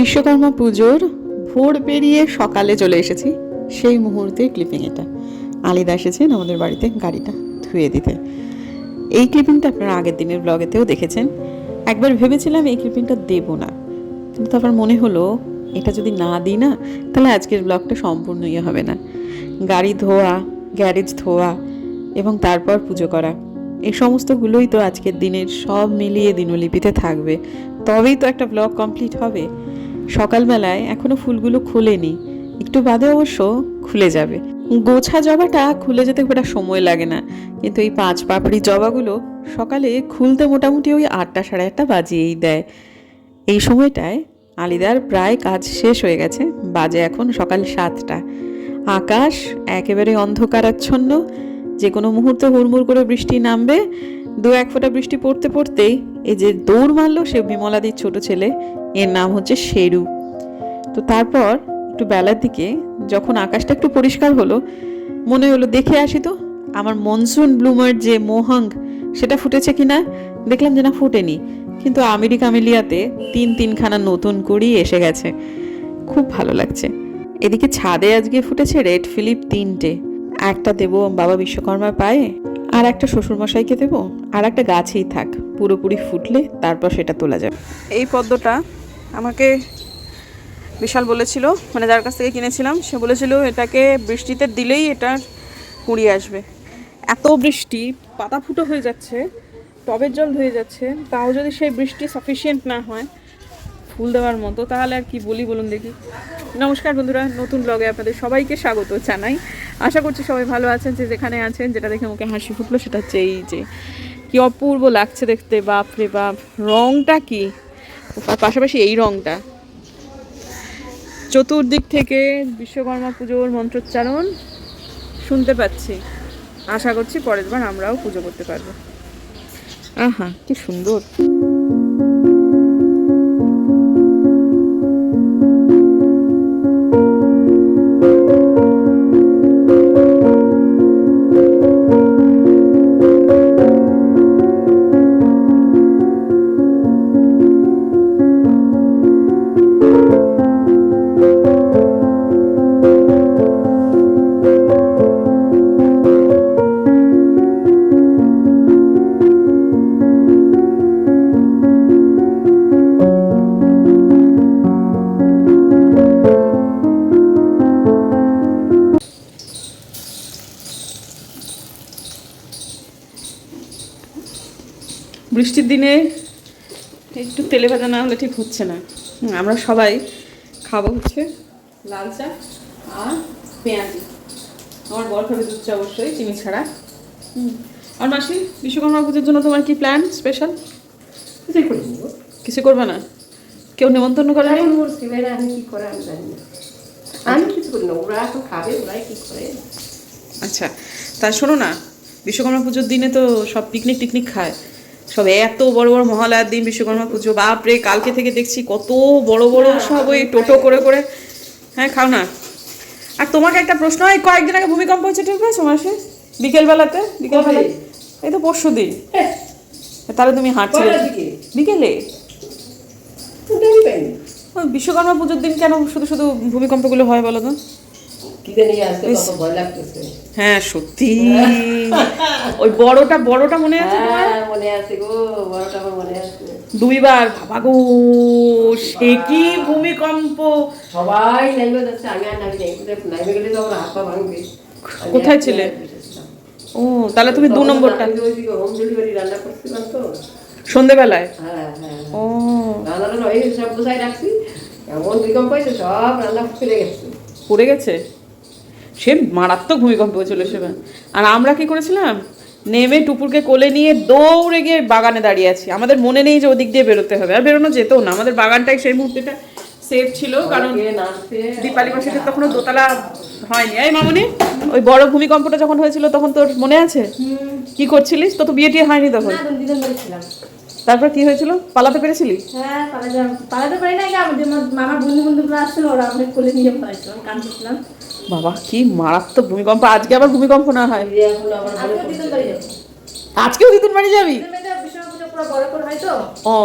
বিশ্বকর্মা পুজোর ভোর পেরিয়ে সকালে চলে এসেছি। সেই মুহূর্তে ক্লিপিং এটা। আলিদা এসেছেন আমাদের বাড়িতে গাড়িটা ধুয়ে দিতে। এই ক্লিপিংটা আপনারা আগের দিনের ব্লগেতেও দেখেছেন। একবার ভেবেছিলাম এই ক্লিপিংটা দেব না। কিন্তু তারপর মনে হলো, এটা যদি না দিই না, তাহলে আজকের ব্লগটা সম্পূর্ণই হবে না। গাড়ি ধোয়া গ্যারেজ ধোয়া এবং তারপর পুজো করা। এই সমস্তগুলোই তো আজকের দিনের সব মিলিয়ে দিনলিপিতে থাকবে। তবেই তো একটা ব্লগ কমপ্লিট হবে। সকালবেলায় এখনও ফুলগুলো খুলেনি। একটু বাদে অবশ্য খুলে যাবে। গোছা জবাটা খুলে যেতে খুব সময় লাগে না। কিন্তু এই পাঁচ পাপড়ি জবাগুলো সকালে খুলতে মোটামুটি ওই আটটা সাড়ে আটটা বাজিয়েই দেয়। এই সময়টায় আলিদার প্রায় কাজ শেষ হয়ে গেছে। বাজে এখন সকাল সাতটা। আকাশ একেবারে অন্ধকারাচ্ছন্ন। যে কোনো মুহূর্তে হুড়মুড় করে বৃষ্টি নামবে। দু এক ফোঁটা বৃষ্টি পড়তে পড়তেই এই যে দৌড় মারলো সে বিমলাদির ছোট ছেলে এর নাম হচ্ছে শেরু। তো তারপর একটু বেলার দিকে যখন আকাশটা একটু পরিষ্কার হলো, মনে হলো দেখে আসি তো, আমার মনসুন ব্লুমার যে মোহাং, সেটা ফুটেছে কিনা? দেখলাম যে না, ফুটেনি। কিন্তু আমেরিকা আমেলিয়াতে তিন তিনখানা নতুন করেই এসে গেছে। খুব ভালো লাগছে। এদিকে ছাদে আজকে ফুটেছে রেড ফিলিপ তিনটে। একটা দেবো বাবা বিশ্বকর্মার পায়ে, আর একটা শ্বশুরমশাইকে দেবো, আর একটা গাছেই থাক। পুরোপুরি ফুটলে তারপর সেটা তোলা যাবে। এই পদ্মটা আমাকে বিশাল বলেছিল মানে যার কাছ থেকে কিনেছিলাম, সে বলেছিল এটাকে বৃষ্টিতে দিলেই এটার কুড়ি আসবে। এত বৃষ্টি, পাতা ফুটো হয়ে যাচ্ছে, টবের জল ধুয়ে যাচ্ছে, তাও যদি সেই বৃষ্টি সাফিসিয়েন্ট না হয়, ফুল দেওয়ার মতো, তাহলে আর কি বলি বলুন দেখি। নমস্কার বন্ধুরা, নতুন ব্লগে আপনাদের সবাইকে স্বাগত জানাই। আশা করছি সবাই ভালো আছেন, যে যেখানে আছেন, যেটা দেখে মুখে হাসি ফুটলো, সেটা হচ্ছে এই যে, কি অপূর্ব লাগছে দেখতে বাপ রে বাপ, রংটা কি? পাশাপাশি এই রংটা। চতুর্দিক থেকে বিশ্বকর্মা পুজোর মন্ত্রোচ্চারণ শুনতে পাচ্ছি। আশা করছি পরের বার আমরাও পুজো করতে পারব। আহা, কি সুন্দর। বৃষ্টির দিনে একটু তেলে ভাজা না হলে ঠিক হচ্ছে না। আমরা সবাই খাব হচ্ছে লাল চা আর পেঁয়াজি। আমার বর খাবে দুধ চা অবশ্যই চিনি ছাড়া। হুম। আর মাসি বিশ্বকর্মা পুজোর জন্য তোমার কি প্ল্যান স্পেশাল কিছুই করি গো। কিছু করবে না? কেউ নেমন্তন্ন করে এখন আমি কি করে আমি জানি না। আমি কিছু করি না ওরা তো খাবে ওরাই কি করে? আচ্ছা তা শোনো না বিশ্বকর্মা পুজোর দিনে তো সব পিকনিক টিকনিক খায়। সব এত বড় বড় মহালয়ার দিন বিশ্বকর্মা পুজো বাপরে কালকে থেকে দেখছি কত বড় বড় সব ওই টোটো করে করে। হ্যাঁ খাও না। আর তোমাকে একটা প্রশ্ন হয় কয়েকদিন আগে ভূমিকম্প হয়েছে ঠিক আছে মাসে? বিকেলবেলাতে বিকেলবেলা এই তো পরশু দিন। তাহলে তুমি হাঁটছিলে? বিকেলে? বিশ্বকর্মা পুজোর দিন কেন শুধু শুধু ভূমিকম্পগুলো হয় বলো তো? হ্যাঁ সত্যি। ওই বড়টা বড়টা মনে আছে হ্যাঁ মনে আছে গো বড়টা মনে আছে। দুইবার বাবা গো সে কি ভূমিকম্প? সবাই নাইবে যাচ্ছে আমি আর নামি গেলে তো আমার হাত পা ভাঙবে। কোথায় ছিলে? ও তাহলে তুমি দু নম্বরটা। হোম ডেলিভারি রান্না করছিলাম তো। সন্ধেবেলায়? হ্যাঁ হ্যাঁ। ও। রান্না সব গোছাই রাখছি। এমন ভূমিকম্প হয়েছে সব রান্না ফেলে গেছে। পড়ে গেছে? সে মারাত্মক ভূমিকম্প হয়েছিল সেবার আর আমরা কি করেছিলাম? নেমে টুপুরকে কোলে নিয়ে দৌড়ে গিয়ে বাগানে দাঁড়িয়ে আছি। আমাদের মনে নেই যে ওদিক দিয়ে বেরোতে হবে। আর বেরোনো যেত না। আমাদের বাগানটাই সেই মুহূর্তেটা সেফ ছিল। কারণ দীপালি মাসিদের তখনও দোতলা হয়নি। এই মামনি ওই বড় ভূমিকম্পটা যখন হয়েছিল তখন তোর মনে আছে? কি করছিলিস? তো তো বিয়ে টিয়ে হয়নি তখন। তারপর কি হয়েছিল পালাতে পেরেছিলি হ্যাঁ পালাতে পারি না কি আমাদের মা- মামার বন্ধু বন্ধুগুলো আসছিল ওরা আমাকে কোলে নিয়ে পালাইছিলাম কাঁদছিলাম বাবা কি মারাত্মক ভূমিকম্প আজকে আবার ভূমিকম্প না হয় মনে বাড়ি আজকেও দিদুন বাড়ি যাবি বড় হয় ও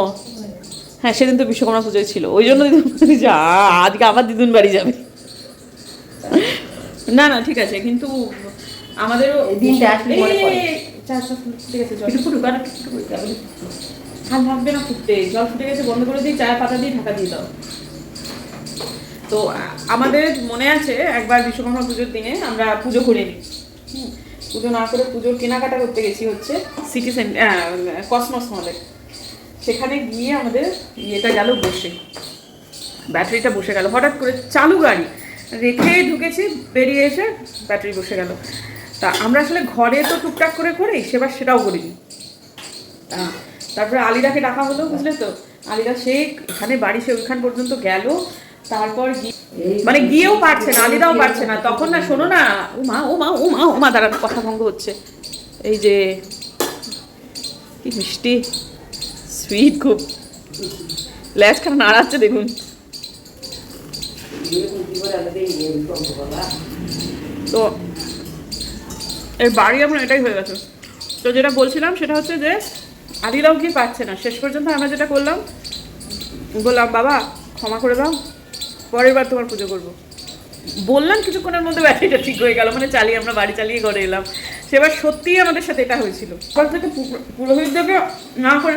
হ্যাঁ সেদিন তো বিশ্বকর্মা পুজোয় ছিল ওই জন্য দিদুন বলেছে যে, "আ, আজকে আবার দিদুন বাড়ি যাবে না না ঠিক আছে কিন্তু আমাদেরও দিনটা আসলে মনে পড়ে। এই, চা, চা, ঠিক আছে ফুটুক আর আর লাগবে না ফুটতে? জল ফুটে গেছে, বন্ধ করে দিই, চায়ের পাতা দিয়ে ঢাকা দিয়ে দাও। তো, আমাদের মনে আছে একবার বিশ্বকর্মা পুজোর দিনে আমরা পুজো করে নিই। পুজো না করে পুজোর কেনাকাটা করতে গেছি হচ্ছে সিটি সেন্টার কসমস মলে। সেখানে গিয়ে আমাদের ইয়েটা গেল বসে। ব্যাটারিটা বসে গেল। হঠাৎ করে চালু গাড়ি রেখে ঢুকেছি, বেরিয়ে এসে ব্যাটারি বসে গেল। তা আমরা আসলে ঘরে তো টুকটাক করে করি, সেবার সেটাও করিনি। তা তারপরে আলিদাকে ডাকা হলো বুঝলে তো? আলিদা সে এখানে বাড়ি সে ওইখান পর্যন্ত গেল। তারপর মানে গিয়েও পারছে না আলিদাও পারছে না। তখন না শোনো না ও মা ও মা ও মা ও মা দাঁড়ানো কথা ভঙ্গ হচ্ছে। এই যে কি মিষ্টি সুইট খুব। ল্যাজখানা নাড়াচ্ছে দেখুন। তো এর বাড়ি আমার এটাই হয়ে গেছে। তো যেটা বলছিলাম সেটা হচ্ছে যে আদিরাও কি পাচ্ছে না? শেষ পর্যন্ত আমরা যেটা করলাম, বললাম, বাবা, ক্ষমা করে দাও, পরের বার তোমার পুজো করব। বললাম কিছুক্ষণের মধ্যে ব্যাটারিটা ঠিক হয়ে গেল মানে চালিয়ে আমরা বাড়ি চালিয়ে করে এলাম। সেবার সত্যিই আমাদের সাথে এটা হয়েছিল। পর থেকে পুরোহিতদেরকে না করে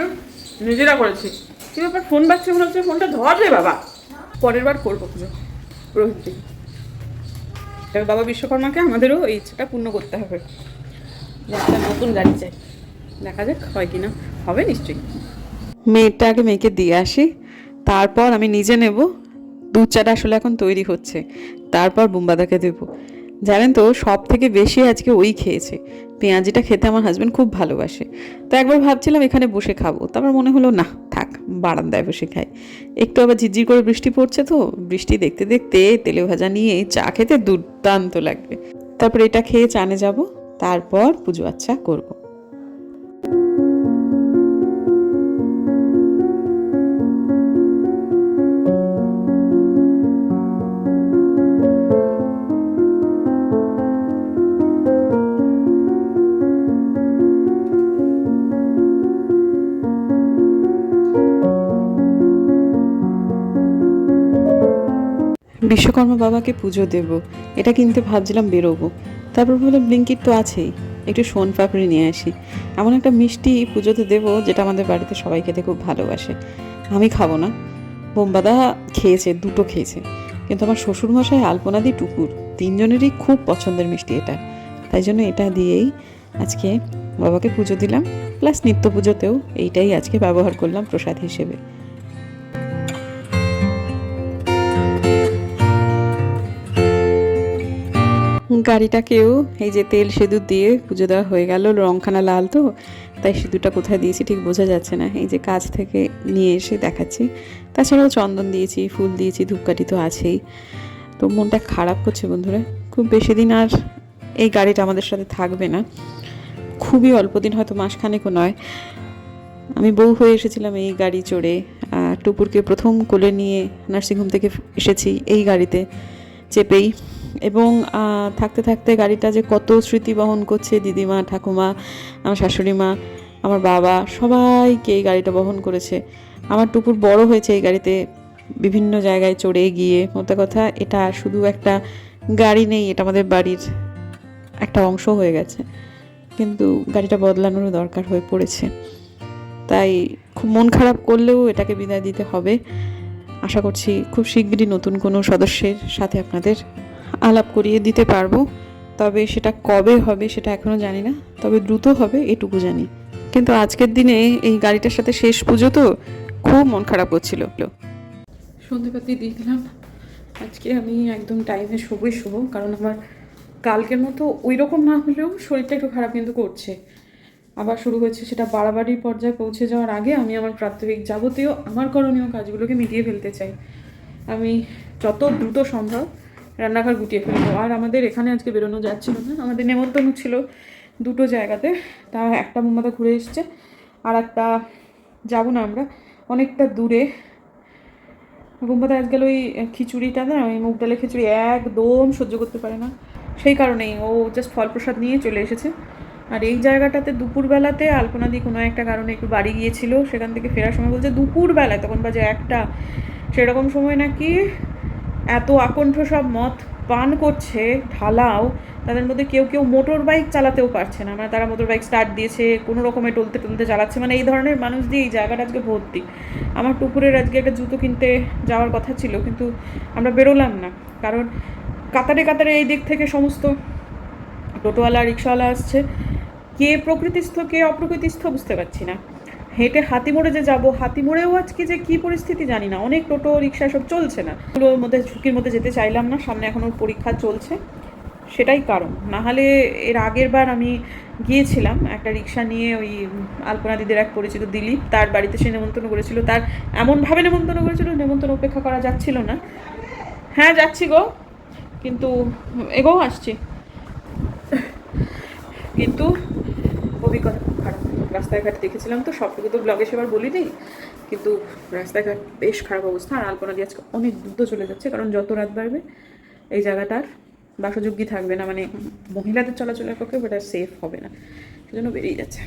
নিজেরা করেছি। কি ব্যাপার? ফোন বাজছে মনে হচ্ছে, ফোনটা ধর রে বাবা। পরের বার করব পুজো পুরোহিত দিয়ে। এবার বাবা বিশ্বকর্মাকে আমাদেরও এই ইচ্ছাটা পূর্ণ করতে হবে। একটা নতুন গাড়ি চাই। দেখা যাক হয় কিনা হবে নিশ্চয়ই। মেয়েটা আগে মেয়েকে দিয়ে আসি। তারপর আমি নিজে নেব। দুধ চাটা আসলে এখন তৈরি হচ্ছে। তারপর বুম্বাদাকে দেবো। জানেন তো সব থেকে বেশি আজকে ওই খেয়েছে। পেঁয়াজিটা খেতে আমার হাজব্যান্ড খুব ভালোবাসে। তো একবার ভাবছিলাম এখানে বসে খাব। তারপর মনে হলো, না, থাক, বারান্দায় বসে খাই। একটু আবার ঝিরঝির করে বৃষ্টি পড়ছে তো, বৃষ্টি দেখতে দেখতে তেলে ভাজা নিয়ে চা খেতে দুর্দান্ত লাগবে। তারপর এটা খেয়ে চানে যাব। তারপর পুজো আচ্ছা করব। বিশ্বকর্মা বাবাকে পুজো দেব। এটা কিনতে ভাবছিলাম বেরোবো। তারপর বললাম ব্লিঙ্কিট তো আছেই। একটু সোন পাপড়ি নিয়ে আসি। এমন একটা মিষ্টি পুজোতে দেবো যেটা আমাদের বাড়িতে সবাই খেতে খুব ভালোবাসে। আমি খাব না। বোম্বাদা খেয়েছে, দুটো খেয়েছে। কিন্তু আমার শ্বশুরমশাই আলপনাদি টুকুর, তিনজনেরই খুব পছন্দের মিষ্টি এটা। তাই জন্য এটা দিয়েই আজকে বাবাকে পুজো দিলাম। প্লাস নিত্য পুজোতেও এইটাই আজকে ব্যবহার করলাম প্রসাদ হিসেবে। গাড়িটাকেও এই যে তেল সিঁদুর দিয়ে পুজো দেওয়া হয়ে গেল, রংখানা লাল তো, তাই সিঁদুরটা কোথায় দিয়েছি ঠিক বোঝা যাচ্ছে না। এই যে কাজ থেকে নিয়ে এসে দেখাচ্ছি। তাছাড়াও চন্দন দিয়েছি, ফুল দিয়েছি, ধূপকাঠি তো আছেই। তো মনটা খারাপ করছে বন্ধুরা। খুব বেশি দিন আর এই গাড়িটা আমাদের সাথে থাকবে না। খুবই অল্প দিন হয়তো মাসখানেকও নয়। আমি বউ হয়ে এসেছিলাম এই গাড়ি চড়ে টুপুরকে প্রথম কোলে নিয়ে নার্সিংহোম থেকে এসেছি এই গাড়িতে চেপেই। এবং থাকতে থাকতে গাড়িটা যে কত স্মৃতি বহন করছে দিদিমা, ঠাকুমা, আমার শাশুড়ি মা, আমার বাবা, সবাইকে এই গাড়িটা বহন করেছে। আমার টুকুর বড় হয়েছে এই গাড়িতে বিভিন্ন জায়গায় চড়ে গিয়ে। মোটা কথা, এটা শুধু একটা গাড়ি নেই, এটা আমাদের বাড়ির একটা অংশ হয়ে গেছে। কিন্তু গাড়িটা বদলানোরও দরকার হয়ে পড়েছে। তাই খুব মন খারাপ করলেও এটাকে বিদায় দিতে হবে। আশা করছি খুব শিগগিরই নতুন কোনো সদস্যের সাথে আপনাদের আলাপ করিয়ে দিতে পারব। তবে সেটা কবে হবে সেটা এখনও জানি না। তবে দ্রুত হবে, এটুকু জানি। কিন্তু আজকের দিনে এই গাড়িটার সাথে শেষ পুজো তো খুব মন খারাপ হচ্ছিল সন্ধেপাতি দিয়ে দিলাম আজকে আমি একদম টাইমে শুভই শুভ কারণ আমার কালকের মতো ওই রকম না হলেও শরীরটা একটু খারাপ কিন্তু করছে। আবার শুরু হয়েছে সেটা বাড়াবাড়ি পর্যায়ে পৌঁছে যাওয়ার আগে আমি আমার প্রাত্যহিক যাবতীয় আমার করণীয় কাজগুলোকে মিটিয়ে ফেলতে চাই। আমি যত দ্রুত সম্ভব রান্নাঘর গুটিয়ে ফেলব। আর আমাদের এখানে আজকে বেরোনো যাচ্ছিল না। আমাদের নেমন্তন্ন ছিল দুটো জায়গাতে। তা একটা মোমাদা ঘুরে এসছে, আর একটা যাব না আমরা। অনেকটা দূরে। গুম্বাদা আজকাল ওই খিচুড়িটা না, ওই মুগ ডালের খিচুড়ি একদম সহ্য করতে পারে না। সেই কারণেই ও জাস্ট ফল প্রসাদ নিয়ে চলে এসেছে। আর এই জায়গাটাতে দুপুরবেলাতে আলপনাদি কোনো একটা কারণে একটু বাড়ি গিয়েছিল, সেখান থেকে ফেরার সময় বলছে দুপুরবেলায়, তখন বাজে একটা। সেরকম সময় নাকি এত আকণ্ঠ সব মদ পান করছে, ঢালাও, তাদের মধ্যে কেউ কেউ মোটর বাইক চালাতেও পারছে না। মানে তারা মোটর বাইক স্টার্ট দিয়েছে, কোনো রকমে টলতে টলতে চালাচ্ছে। মানে এই ধরনের মানুষ দিয়ে এই জায়গাটা আজকে ভর্তি। আমার টুকুরের আজকে একটা জুতো কিনতে যাওয়ার কথা ছিল, কিন্তু আমরা বেরোলাম না। কারণ কাতারে কাতারে এই দিক থেকে সমস্ত টোটোওয়ালা, রিক্সাওয়ালা আসছে। কে প্রকৃতিস্থ, কে অপ্রকৃতিস্থ বুঝতে পারছি না। হেঁটে হাতিমোড়ে যে যাব, হাতিমোড়েও আজকে যে কি পরিস্থিতি জানি না। অনেক টোটো, রিক্সা সব চলছে না। ওগুলোর মধ্যে, ঝুঁকির মধ্যে যেতে চাইলাম না। সামনে এখন ওর পরীক্ষা চলছে। সেটাই কারণ। নাহলে এর আগের বার আমি গিয়েছিলাম একটা রিক্সা নিয়ে ওই আলপনা দিদির এক পরিচিত দিলীপ। তার বাড়িতে সে নেমন্তন্ন করেছিল। তার এমনভাবে নেমন্তন্ন করেছিল, নেমন্তন্ন উপেক্ষা করা যাচ্ছিল না। হ্যাঁ যাচ্ছি গো। কিন্তু এগোও, আসছি। কিন্তু অভিজ্ঞতা। খারাপ রাস্তায় ঘাট দেখেছিলাম তো সবটুকু তো ব্লগে সেবার বলিনি কিন্তু রাস্তাঘাট বেশ খারাপ অবস্থা। আর আলপনা দিয়ে আজকে অনেক দ্রুত চলে যাচ্ছে কারণ যত রাত বাড়বে এই জায়গাটার বাসযোগ্যই থাকবে না। মানে মহিলাদের চলাচলের পক্ষে ওটা সেফ হবে না। সেজন্য বেরিয়ে যাচ্ছে।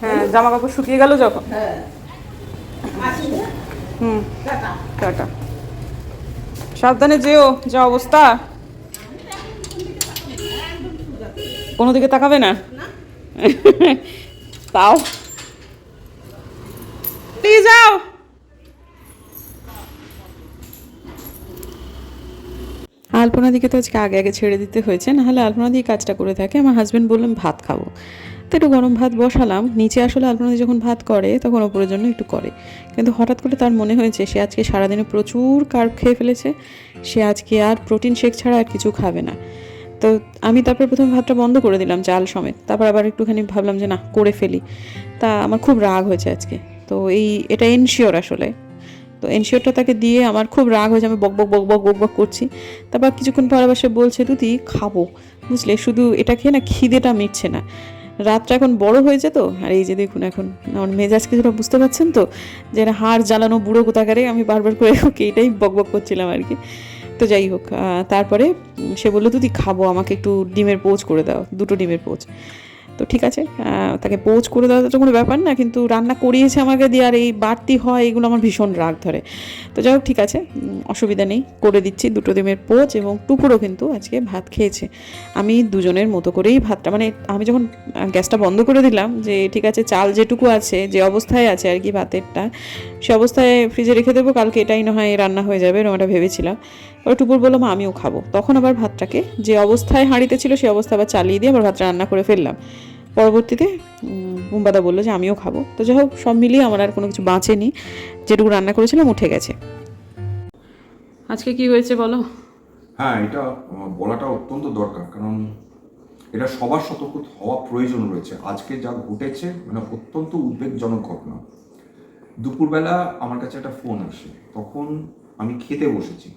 হ্যাঁ জামা কাপড় শুকিয়ে গেল যখন। হুম। টাটা। সাবধানে যেও যা অবস্থা। কোনো দিকে তাকাবে না? তাও। যাও। আলপনা দিকে তো আজকে আগে আগে ছেড়ে দিতে হয়েছে নাহলে আলপনা দিয়ে কাজটা করে থাকে। আমার হাজব্যান্ড বললাম ভাত খাব। তো একটু গরম ভাত বসালাম। নিচে আসলে আলপনা যখন ভাত করে তখন ওপরের জন্য একটু করে। কিন্তু হঠাৎ করে তার মনে হয়েছে সে আজকে সারাদিনে প্রচুর কার্ব খেয়ে ফেলেছে। সে আজকে আর প্রোটিন শেক ছাড়া আর কিছু খাবে না। তো আমি তারপর প্রথমে ভাতটা বন্ধ করে দিলাম চাল সমেত। তারপর আবার একটুখানি ভাবলাম যে না, করে ফেলি। তা আমার খুব রাগ হয়েছে আজকে। তো এই, এটা এনশিওর আসলে। তো এনশিওরটা তাকে দিয়ে আমার খুব রাগ হয়েছে, আমি বক বক বক বক বক বক করছি। তারপর কিছুক্ষণ পর আবার সে বলছে তুই খাব। বুঝলে? শুধু এটা খেয়ে না খিদেটা মিটছে না। রাতটা এখন বড় হয়েছে তো। আর এই যে দেখুন এখন, আমার মেজাজ কিছুটা বুঝতে পারছেন তো? যে হাড় জ্বালানো বুড়ো কোথাকারে, আমি বারবার করে ওকে এটাই বক বক করছিলাম আর কি। তো যাই হোক তারপরে সে বলল তুই খাব, আমাকে একটু ডিমের পোচ করে দাও, দুটো ডিমের পোচ। তো ঠিক আছে তাকে পোচ করে দেওয়া তো কোনো ব্যাপার না, কিন্তু রান্না করিয়েছে আমাকে দিয়ে, আর এই বাড়তি হয়, এগুলো আমার ভীষণ রাগ ধরে। তো যাই হোক, ঠিক আছে অসুবিধা নেই, করে দিচ্ছি দুটো ডিমের পোচ এবং টুকুরও কিন্তু আজকে ভাত খেয়েছে। আমি দুজনের মতো করেই ভাতটা মানে আমি যখন গ্যাসটা বন্ধ করে দিলাম যে, ঠিক আছে, চাল যেটুকু আছে, যে অবস্থায় আছে আর কি ভাতেরটা, সে অবস্থায় ফ্রিজে রেখে দেবো, কালকে এটাই না হয় রান্না হয়ে যাবে, এরকম একটা ভেবেছিলাম। এবার টুকুর বললাম আমিও খাব। তখন আবার ভাতটাকে যে অবস্থায় হাঁড়িতে ছিল সেই অবস্থা আবার চালিয়ে দিয়ে আবার ভাতটা রান্না করে ফেললাম। পরবর্তীতে উম, বুম্বাদা বলল যে আমিও খাব। তো যাই হোক সব মিলিয়ে আমার আর কোনো কিছু বাঁচেনি। যেটুকু রান্না করেছিলাম উঠে গেছে। আজকে কি হয়েছে বলো? হ্যাঁ এটা বলাটা অত্যন্ত দরকার। কারণ এটা সবার সতর্ক হওয়া প্রয়োজন রয়েছে। আজকে যা ঘটেছে মানে অত্যন্ত উদ্বেগজনক ঘটনা। দুপুরবেলা আমার কাছে একটা ফোন আসে। তখন আমি খেতে বসেছি।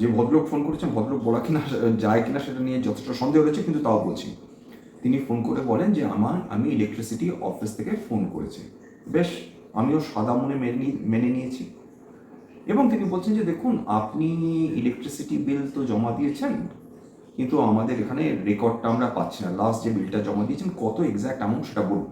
যে ভদ্রলোক ফোন করেছেন, ভদ্রলোক বলা কিনা, যায় কিনা সেটা নিয়ে যথেষ্ট সন্দেহ রয়েছে, কিন্তু তাও বলছি। তিনি ফোন করে বলেন যে, আমার, আমি ইলেকট্রিসিটি অফিস থেকে ফোন করেছি। বেশ, আমিও সাদা মনে মেনে মেনে নিয়েছি। এবং তিনি বলছেন যে, দেখুন, আপনি ইলেকট্রিসিটি বিল তো জমা দিয়েছেন, কিন্তু আমাদের এখানে রেকর্ডটা আমরা পাচ্ছি না। লাস্ট যে বিলটা জমা দিয়েছেন, কত এক্স্যাক্ট অ্যামাউন্ট সেটা বলুন।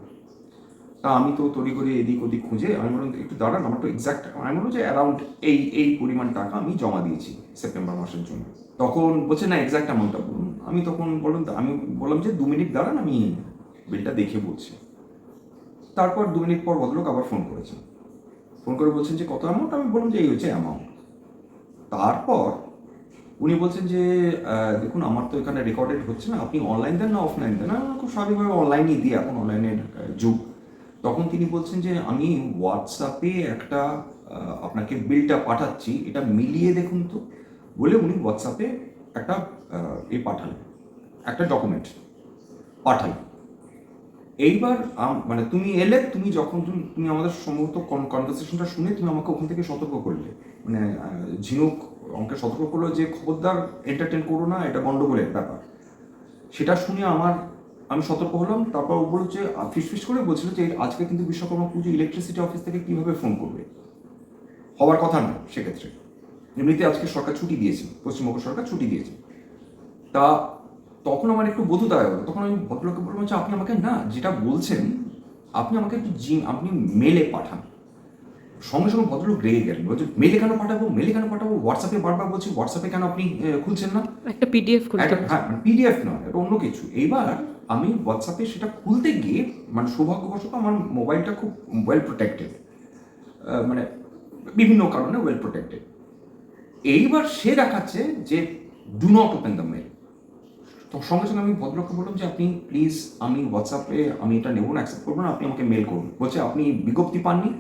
তা আমি তো তড়ি করে এদিক ওদিক খুঁজে, আমি বললাম একটু দাঁড়ান আমার তো এক্স্যাক্ট আমি বললাম যে অ্যারাউন্ড এই এই পরিমাণ টাকা আমি জমা দিয়েছি সেপ্টেম্বর মাসের জন্য। তখন বলছে, না এক্স্যাক্ট অ্যামাউন্টটা বলুন। আমি তখন বললাম, আমি বললাম যে দু মিনিট দাঁড়ান, আমি বিলটা দেখে বলছি। তারপর দু মিনিট পর ভদ্রলোক আবার ফোন করেছেন ফোন করে বলছেন যে, কত অ্যামাউন্ট আমি বললাম যে, এই হচ্ছে অ্যামাউন্ট তারপর উনি বলছেন যে দেখুন, আমার তো এখানে রেকর্ডেড হচ্ছে না। আপনি অনলাইন দেন না অফলাইন দেন? আমি খুব স্বাভাবিকভাবে অনলাইনই দিই, এখন অনলাইনের যুগ। তখন তিনি বলছেন যে আমি হোয়াটসঅ্যাপে একটা আপনাকে বিলটা পাঠাচ্ছি, এটা মিলিয়ে দেখুন তো, বলে উনি হোয়াটসঅ্যাপে একটা এ পাঠালেন, একটা ডকুমেন্ট পাঠালেন। এইবার মানে তুমি এলে, তুমি যখন তুমি আমাদের সমস্ত কনভারসেশনটা শুনে তুমি আমাকে ওখান থেকে সতর্ক করলে। মানে ঝিনুক আমাকে সতর্ক করল যে, খবরদার এন্টারটেন করো না, এটা গন্ডগোলের ব্যাপার। সেটা শুনে আমার আমি সতর্ক হলাম, তারপর ও যে ফিস ফিস করে বলছিল যে, আজকে কিন্তু বিশ্বকর্মা পুজো ইলেকট্রিসিটি অফিস থেকে কীভাবে ফোন করবে। হওয়ার কথা না সেক্ষেত্রে। এমনিতে আজকে সরকার ছুটি দিয়েছে, পশ্চিমবঙ্গ সরকার ছুটি দিয়েছে। তা তখন আমার একটু বোধতা হলো, তখন আমি ভদ্রলোককে বললাম যে, আপনি আমাকে না যেটা বলছেন, আপনি আমাকে একটু জিম, আপনি মেলে পাঠান। সঙ্গে সঙ্গে ভদ্রলোক রেগে গেলেন। বলছে মেলে কেন পাঠাবো? মেলে কেন পাঠাবো? হোয়াটসঅ্যাপে বারবার বলছি হোয়াটসঅ্যাপে কেন আপনি খুলছেন না? একটা পিডিএফ একটা হ্যাঁ পিডিএফ নয় এটা অন্য কিছু। এইবার আমি হোয়াটসঅ্যাপে সেটা খুলতে গিয়ে মানে সৌভাগ্যবশত আমার মোবাইলটা খুব ওয়েল প্রোটেক্টেড মানে বিভিন্ন কারণে ওয়েল প্রোটেক্টেড এইবার সে দেখাচ্ছে যে do not open the mail তো সঙ্গে সঙ্গে আমি ভদ্রলোককে বললাম যে আপনি প্লিজ আমি হোয়াটসঅ্যাপে আমি এটা নেব না অ্যাকসেপ্ট করব না আপনি আমাকে মেল করুন। বলছে আপনি বিজ্ঞপ্তি পাননি?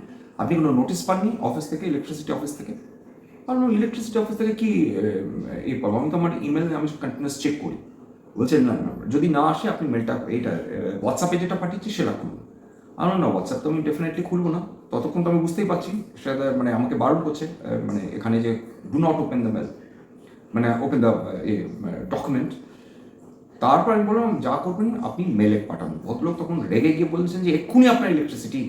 আপনি কোনো নোটিশ পাননি অফিস থেকে ইলেকট্রিসিটি অফিস থেকে? কারণ ইলেকট্রিসিটি অফিস থেকে কি এই পাবো আমি তো আমার ইমেল আমি কন্টিনিউস চেক করি। বলছেন, না না, যদি না আসে, আপনি মেলটা এইটা হোয়াটসঅ্যাপে যেটা পাঠিয়েছি, সেটা খুলুন। আমার না হোয়াটসঅ্যাপ তো আমি ডেফিনেটলি খুলবো না। ততক্ষণ তো আমি বুঝতেই পারছি, সেটা মানে আমাকে বারণ করছে মানে এখানে যে do not open the mail মানে ওপেন দ্য ডকুমেন্ট তারপর আমি বললাম যা করবেন আপনি মেলে পাঠান। ভদ্রলোক তখন রেগে গিয়ে বলছেন যে এক্ষুনি আপনার ইলেকট্রিসিটি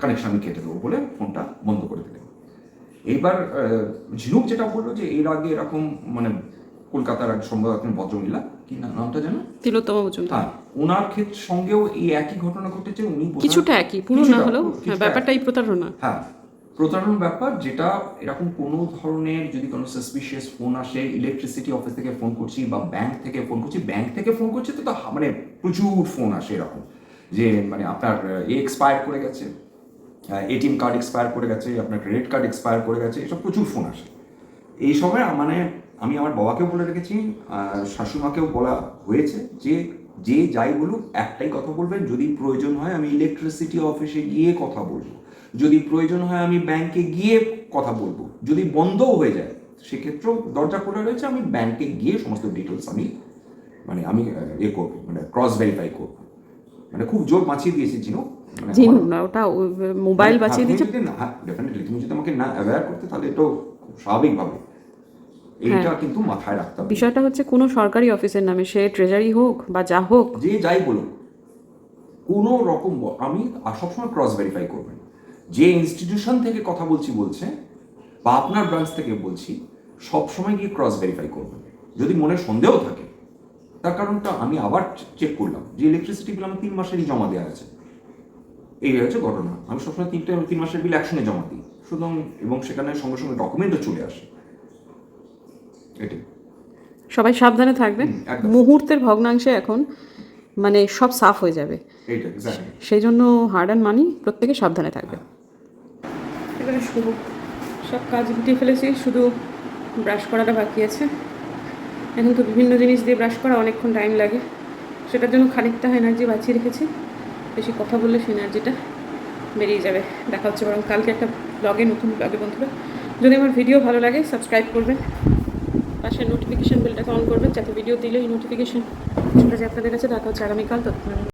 কানেকশন আমি কেটে দেবো বলে ফোনটা বন্ধ করে দিলেন। এইবার ঝিনুক যেটা বলল যে এর আগে এরকম মানে কলকাতার এক সম্ভব একজন ভদ্রমহিলা। কি নামটা জানো? তিলোত্তমা মজুমদার। হ্যাঁ ওনার ক্ষেত্রে সঙ্গেও এই একই ঘটনা ঘটেছে। উনি কিছুটা একই পুরো না হলেও ব্যাপারটাই প্রতারণা। হ্যাঁ। প্রতারণার ব্যাপার যেটা এরকম কোনো ধরনের যদি কোনো সাসপিশিয়াস ফোন আসে ইলেকট্রিসিটি অফিস থেকে ফোন করছি বা ব্যাংক থেকে ফোন করছি ব্যাংক থেকে ফোন করছি তো মানে প্রচুর ফোন আসে এরকম। যে মানে আপনার এ এক্সপায়ার করে গেছে এটিএম কার্ড এক্সপায়ার করে গেছে আপনার ক্রেডিট কার্ড এক্সপায়ার করে গেছে এসব প্রচুর ফোন আসে। এই সময় মানে আমি আমার বাবাকেও বলে রেখেছি আহ, শাশুড়িমাকেও বলা হয়েছে যে যে যাই বলুক একটাই কথা বলবেন যদি প্রয়োজন হয় আমি ইলেকট্রিসিটি অফিসে গিয়ে কথা বলব। যদি প্রয়োজন হয় আমি ব্যাংকে গিয়ে কথা বলব। যদি বন্ধও হয়ে যায় সেক্ষেত্রেও দরজা খোলা রয়েছে আমি ব্যাংকে গিয়ে সমস্ত ডিটেলস আমি মানে আমি ইয়ে করব মানে ক্রস ভেরিফাই করব। মানে খুব জোর বাঁচিয়ে দিয়েছে চিনো মানে না ওটা মোবাইল হ্যাঁ, বাঁচিয়ে দিচ্ছে না হ্যাঁ ডেফিনেটলি তুমি যদি আমাকে না অ্যাওয়্যার করতে তাহলে এটাও স্বাভাবিকভাবে। এইটা কিন্তু মাথায় রাখতে হবে। বিষয়টা হচ্ছে কোনো সরকারি অফিসের নামে সে ট্রেজারি হোক বা যা হোক। যে যাই বলুন কোনো রকম আমি সবসময় ক্রস ভেরিফাই করবেন যে ইনস্টিটিউশন থেকে কথা বলছি বলছে বা আপনার ব্রাঞ্চ থেকে বলছি সবসময় গিয়ে ক্রস ভেরিফাই করবেন। যদি মনে সন্দেহ থাকে তার কারণটা আমি আবার চেক করলাম যে ইলেকট্রিসিটি বিল আমার তিন মাসেরই জমা দেওয়া আছে। এই হচ্ছে ঘটনা। আমি সবসময় তিনটে তিন মাসের বিল একসঙ্গে জমা দিই। সুতরাং এবং সেখানে সঙ্গে সঙ্গে ডকুমেন্টও চলে আসে। এটাই। সবাই সাবধানে থাকবেন। মুহূর্তের ভগ্নাংশে এখন মানে সব সাফ হয়ে যাবে। সেই জন্য হার্ড অ্যান্ড মানি প্রত্যেকে সাবধানে থাকবে এবারে শুরু। সব কাজ গুটিয়ে ফেলেছি, শুধু ব্রাশ করাটা বাকি আছে। এখন তো বিভিন্ন জিনিস দিয়ে ব্রাশ করা অনেকক্ষণ টাইম লাগে। সেটার জন্য খানিকটা এনার্জি বাঁচিয়ে রেখেছি। বেশি কথা বললে সেই এনার্জিটা বেরিয়ে যাবে। দেখা হচ্ছে বরং কালকে একটা ব্লগে নতুন ব্লগে বন্ধুরা। যদি আমার ভিডিও ভালো লাগে সাবস্ক্রাইব করবেন। পাশে নোটিফিকেশান বেলটাকে অন করবেন, যাতে ভিডিও দিলেই নোটিফিকেশন যায় আপনাদের কাছে। দেখা হচ্ছে আগামীকাল তৎক্ষণাৎ